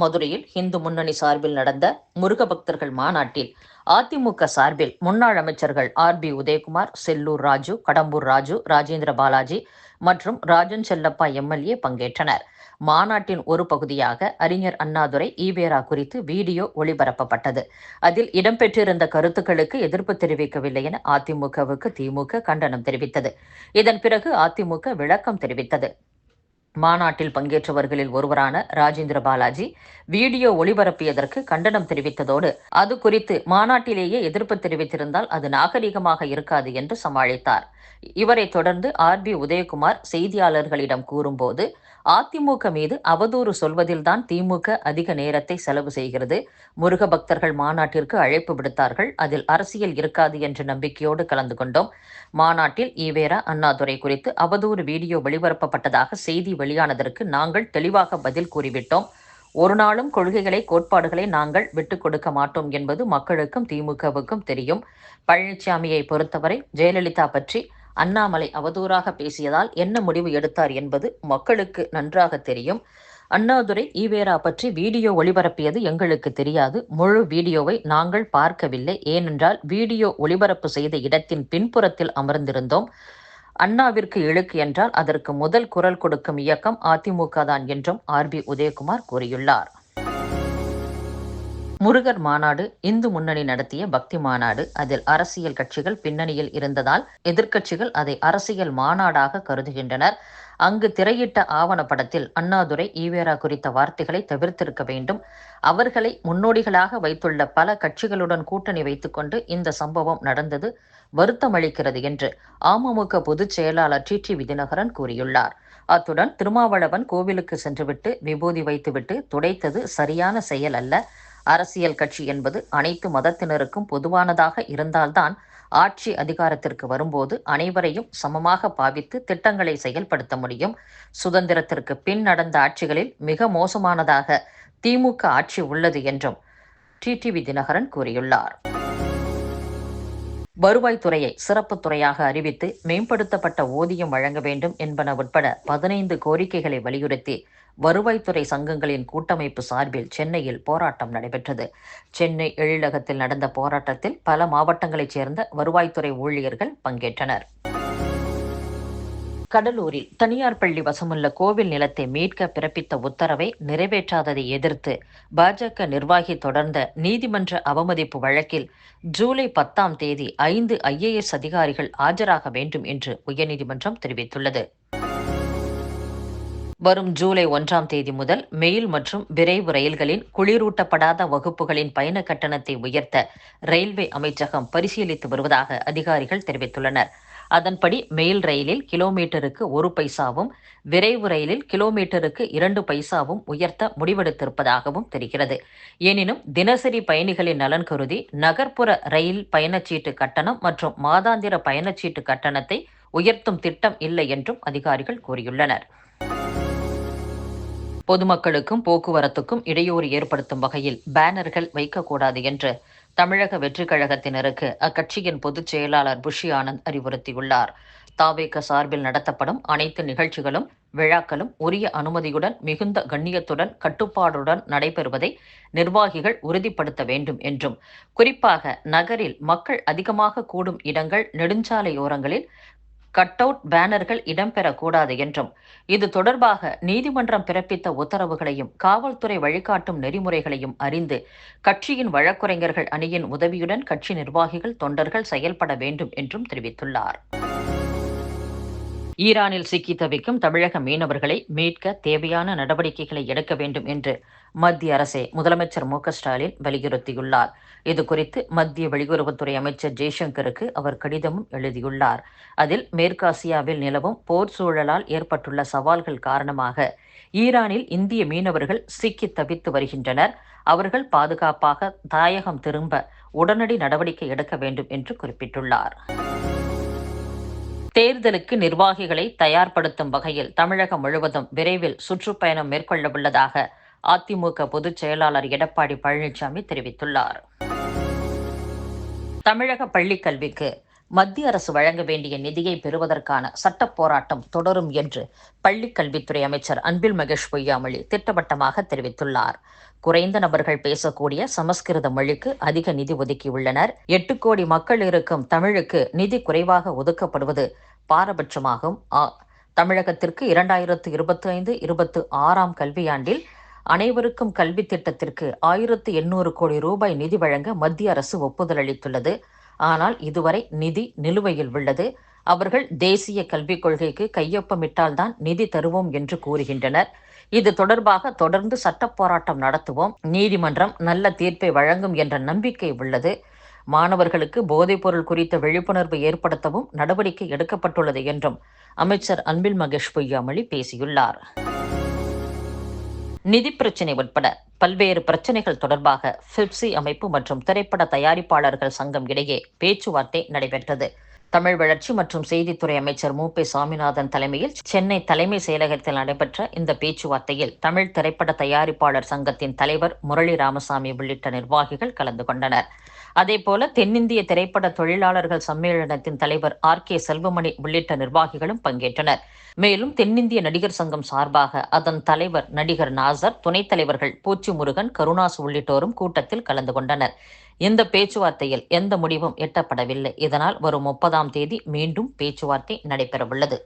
மதுரையில் இந்து முன்னணி சார்பில் நடந்த முருக பக்தர்கள் மாநாட்டில் அதிமுக சார்பில் முன்னாள் அமைச்சர்கள் ஆர் பி உதயகுமார் செல்லூர் ராஜு கடம்பூர் ராஜு ராஜேந்திர பாலாஜி மற்றும் ராஜன் செல்லப்பா எம்எல்ஏ பங்கேற்றனர். மாநாட்டின் ஒரு பகுதியாக அறிஞர் அண்ணாதுரை ஈவேரா குறித்து வீடியோ ஒளிபரப்பப்பட்டது. அதில் இடம்பெற்றிருந்த கருத்துக்களுக்கு எதிர்ப்பு தெரிவிக்கவில்லை என அதிமுகவுக்கு திமுக கண்டனம் தெரிவித்தது. இதன் பிறகு அதிமுக விளக்கம் தெரிவித்தது. மாநாட்டில் பங்கேற்றவர்களில் ஒருவரான ராஜேந்திர பாலாஜி வீடியோ ஒளிபரப்பியதற்கு கண்டனம் தெரிவித்ததோடு அது குறித்து மாநாட்டிலேயே எதிர்ப்பு தெரிவித்திருந்தால் அது நாகரிகமாக இருக்காது என்று சமாளித்தார். இவரை தொடர்ந்து ஆர். பி. உதயகுமார் செய்தியாளர்களிடம் கூறும்போது அதிமுக மீது அவதூறு சொல்வதில்தான் திமுக அதிக நேரத்தை செலவு செய்கிறது. முருக பக்தர்கள் மாநாட்டிற்கு அழைப்பு விடுத்தார்கள். அதில் அரசியல் இருக்காது என்ற நம்பிக்கையோடு கலந்து கொண்டோம். மாநாட்டில் ஈவேரா அண்ணாதுரை குறித்து அவதூறு வீடியோ ஒளிபரப்பப்பட்டதாக செய்தி வெளியானதற்கு நாங்கள் தெளிவாக பதில் கூறிவிட்டோம். ஒரு நாளும் கொள்கைகளை கோட்பாடுகளை நாங்கள் விட்டுக் கொடுக்க மாட்டோம் என்பது மக்களுக்கும் திமுகவுக்கும் தெரியும். பழனிசாமியை பொறுத்தவரை ஜெயலலிதா பற்றி அண்ணாமலை அவதூறாக பேசியதால் என்ன முடிவு எடுத்தார் என்பது மக்களுக்கு நன்றாக தெரியும். அண்ணாதுரை ஈவேரா பற்றி வீடியோ ஒளிபரப்பியது எங்களுக்கு தெரியாது. முழு வீடியோவை நாங்கள் பார்க்கவில்லை. ஏனென்றால் வீடியோ ஒளிபரப்பு செய்த இடத்தின் பின்புறத்தில் அமர்ந்திருந்தோம். அண்ணாவிற்கு இழுக்கு என்றால் அதற்கு முதல் குரல் கொடுக்கும் இயக்கம் அதிமுக தான் என்றும் ஆர் பி உதயகுமார் கூறியுள்ளார். முருகர் மாநாடு இந்து முன்னணி நடத்திய பக்தி மாநாடு. அதில் அரசியல் கட்சிகள் பின்னணியில் இருந்ததால் எதிர்க்கட்சிகள் அதை அரசியல் மாநாடாக கருதுகின்றனர். அங்கு திரையிட்ட ஆவணப்படத்தில் அண்ணாதுரை ஈவேரா குறித்த வார்த்தைகளை தவிர்த்திருக்க வேண்டும். அவர்களை முன்னோடிகளாக வைத்துள்ள பல கட்சிகளுடன் கூட்டணி வைத்துக்கொண்டு இந்த சம்பவம் நடந்தது வருத்தமளிக்கிறது என்று அமமுக பொதுச் செயலாளர் டி. டி. விதிநகரன் கூறியுள்ளார். அத்துடன் திருமாவளவன் கோவிலுக்கு சென்றுவிட்டு விபூதி வைத்துவிட்டு துடைத்தது சரியான செயல் அல்ல. அரசியல் கட்சி என்பது அனைத்து மதத்தினருக்கும் பொதுவானதாக இருந்தால்தான் ஆட்சி அதிகாரத்திற்கு வரும்போது அனைவரையும் சமமாக பாவித்து திட்டங்களை செயல்படுத்த முடியும். சுதந்திரத்திற்கு பின் நடந்த ஆட்சிகளில் மிக மோசமானதாக திமுக ஆட்சி உள்ளது என்றும் டிடிவி தினகரன் கூறியுள்ளார். வருவாய்த்துறையை சிறப்பு துறையாக அறிவித்து மேம்படுத்தப்பட்ட ஊதியம் வழங்க வேண்டும் என்பன உட்பட பதினைந்து கோரிக்கைகளை வலியுறுத்தி வருவாய்த்துறை சங்கங்களின் கூட்டமைப்பு சார்பில் சென்னையில் போராட்டம் நடைபெற்றது. சென்னை எழிலகத்தில் நடந்த போராட்டத்தில் பல மாவட்டங்களைச் சேர்ந்த வருவாய்த்துறை ஊழியர்கள் பங்கேற்றனர். கடலூரில் தனியார் பள்ளி வசமுள்ள கோவில் நிலத்தை மீட்க பிறப்பித்த உத்தரவை நிறைவேற்றாததை எதிர்த்து பாஜக நிர்வாகி தொடர்ந்த நீதிமன்ற அவமதிப்பு வழக்கில் ஜூலை பத்தாம் தேதி ஐந்து ஐஏஎஸ் அதிகாரிகள் ஆஜராக வேண்டும் என்று உயர்நீதிமன்றம் தெரிவித்துள்ளது. வரும் ஜூலை ஒன்றாம் தேதி முதல் மெயில் மற்றும் விரைவு ரயில்களின் குளிரூட்டப்படாத வகுப்புகளின் பயண கட்டணத்தை உயர்த்த ரயில்வே அமைச்சகம் பரிசீலித்து வருவதாக அதிகாரிகள் தெரிவித்துள்ளனர். அதன்படி மெயில் ரயிலில் கிலோமீட்டருக்கு ஒரு பைசாவும் விரைவு ரயிலில் கிலோமீட்டருக்கு இரண்டு பைசாவும் உயர்த்த முடிவெடுத்திருப்பதாகவும் தெரிகிறது. எனினும் தினசரி பயணிகளின் நலன் கருதி நகர்ப்புற ரயில் பயணச்சீட்டு கட்டணம் மற்றும் மாதாந்திர பயணச்சீட்டு கட்டணத்தை உயர்த்தும் திட்டம் இல்லை என்றும் அதிகாரிகள் கூறியுள்ளனர். பொதுமக்களுக்கும் போக்குவரத்துக்கும் இடையூறு ஏற்படுத்தும் வகையில் பேனர்கள் வைக்கக்கூடாது என்று தமிழக வெற்றிக் கழகத்தினருக்கு அக்கட்சியின் பொதுச் செயலாளர் புஷி ஆனந்த் அறிவுறுத்தியுள்ளார். தாவேக சார்பில் நடத்தப்படும் அனைத்து நிகழ்ச்சிகளும் விழாக்களும் உரிய அனுமதியுடன் மிகுந்த கண்ணியத்துடன் கட்டுப்பாடுடன் நடைபெறுவதை நிர்வாகிகள் உறுதிப்படுத்த வேண்டும் என்றும் குறிப்பாக நகரில் மக்கள் அதிகமாக கூடும் இடங்கள் நெடுஞ்சாலையோரங்களில் கட் அவுட் பேனர்கள் இடம்பெறக்கூடாது என்றும் இது தொடர்பாக நீதிமன்றம் பிறப்பித்த உத்தரவுகளையும் காவல்துறை வழிகாட்டும் நெறிமுறைகளையும் அறிந்து கட்சியின் வழக்குரைஞர்கள் அணியின் உதவியுடன் கட்சி நிர்வாகிகள் தொண்டர்கள் செயல்பட வேண்டும் என்றும் தெரிவித்துள்ளார். ஈரானில் சிக்கி தவிக்கும் தமிழக மீனவர்களை மீட்க தேவையான நடவடிக்கைகளை எடுக்க வேண்டும் என்று மத்திய அரசை முதலமைச்சர் மு ஸ்டாலின் வலியுறுத்தியுள்ளார். இதுகுறித்து மத்திய வெளியுறவுத்துறை அமைச்சர் ஜெய்சங்கருக்கு அவர் கடிதமும் எழுதியுள்ளார். அதில் மேற்காசியாவில் நிலவும் போர் சூழலால் ஏற்பட்டுள்ள சவால்கள் காரணமாக ஈரானில் இந்திய மீனவர்கள் சிக்கி தவித்து வருகின்றனர். அவர்கள் பாதுகாப்பாக தாயகம் திரும்ப உடனடி நடவடிக்கை எடுக்க வேண்டும் என்று குறிப்பிட்டுள்ளார். தேர்தலுக்கு நிர்வாகிகளை தயார்படுத்தும் வகையில் தமிழகம் முழுவதும் விரைவில் சுற்றுப்பயணம் மேற்கொள்ளவுள்ளதாக அதிமுக பொதுச் செயலாளர் எடப்பாடி பழனிசாமி தெரிவித்துள்ளார். தமிழக பள்ளிக் கல்விக்கு மத்திய அரசு வழங்க வேண்டிய நிதியை பெறுவதற்கான சட்டப் போராட்டம் தொடரும் என்று பள்ளிக்கல்வித்துறை அமைச்சர் அன்பில் மகேஷ் பொய்யாமொழி திட்டவட்டமாக தெரிவித்துள்ளார். குறைந்த நபர்கள் பேசக்கூடிய சமஸ்கிருத மொழிக்கு அதிக நிதி ஒதுக்கியுள்ளனர். எட்டு கோடி மக்கள் இருக்கும் தமிழுக்கு நிதி குறைவாக ஒதுக்கப்படுவது பாரபட்சமாகும். தமிழகத்திற்கு இரண்டாயிரத்து இருபத்தி ஐந்து இருபத்து ஆறாம் கல்வியாண்டில் அனைவருக்கும் கல்வி திட்டத்திற்கு ஆயிரத்து எண்ணூறு கோடி ரூபாய் நிதி வழங்க மத்திய அரசு ஒப்புதல் அளித்துள்ளது. ஆனால் இதுவரை நிதி நிலுவையில் உள்ளது. அவர்கள் தேசிய கல்விக் கொள்கைக்கு கையொப்பமிட்டால்தான் நிதி தருவோம் என்று கூறுகின்றனர். இது தொடர்பாக தொடர்ந்து சட்டப் போராட்டம் நடத்துவோம். நீதிமன்றம் நல்ல தீர்ப்பை வழங்கும் என்ற நம்பிக்கை உள்ளது. மாணவர்களுக்கு போதைப்பொருள் குறித்த விழிப்புணர்வு ஏற்படுத்தவும் நடவடிக்கை எடுக்கப்பட்டுள்ளது என்றும் அமைச்சர் அன்பில் மகேஷ் பொய்யாமொழி பேசியுள்ளார். நிதி பிரச்சினை உட்பட பல்வேறு பிரச்சனைகள் தொடர்பாக பிப்சி அமைப்பு மற்றும் திரைப்பட தயாரிப்பாளர்கள் சங்கம் இடையே பேச்சுவார்த்தை நடைபெற்றது. தமிழ் வளர்ச்சி மற்றும் செய்தித்துறை அமைச்சர் மு. பி. சாமிநாதன் தலைமையில் சென்னை தலைமை செயலகத்தில் நடைபெற்ற இந்த பேச்சுவார்த்தையில் தமிழ் திரைப்பட தயாரிப்பாளர் சங்கத்தின் தலைவர் முரளி ராமசாமி உள்ளிட்ட நிர்வாகிகள் கலந்து கொண்டனர். அதேபோல தென்னிந்திய திரைப்பட தொழிலாளர்கள் சம்மேளனத்தின் தலைவர் ஆர் கே செல்வமணி உள்ளிட்ட நிர்வாகிகளும் பங்கேற்றனர். மேலும் தென்னிந்திய நடிகர் சங்கம் சார்பாக அதன் தலைவர் நடிகர் நாசர் துணைத் தலைவர்கள் பூச்சி முருகன் கருணாஸ் உள்ளிட்டோரும் கூட்டத்தில் கலந்து கொண்டனர். இந்த பேச்சுவார்த்தையில் எந்த முடிவும் எட்டப்படவில்லை. இதனால் வரும் முப்பதாம் தேதி மீண்டும் பேச்சுவார்த்தை நடைபெறவுள்ளது.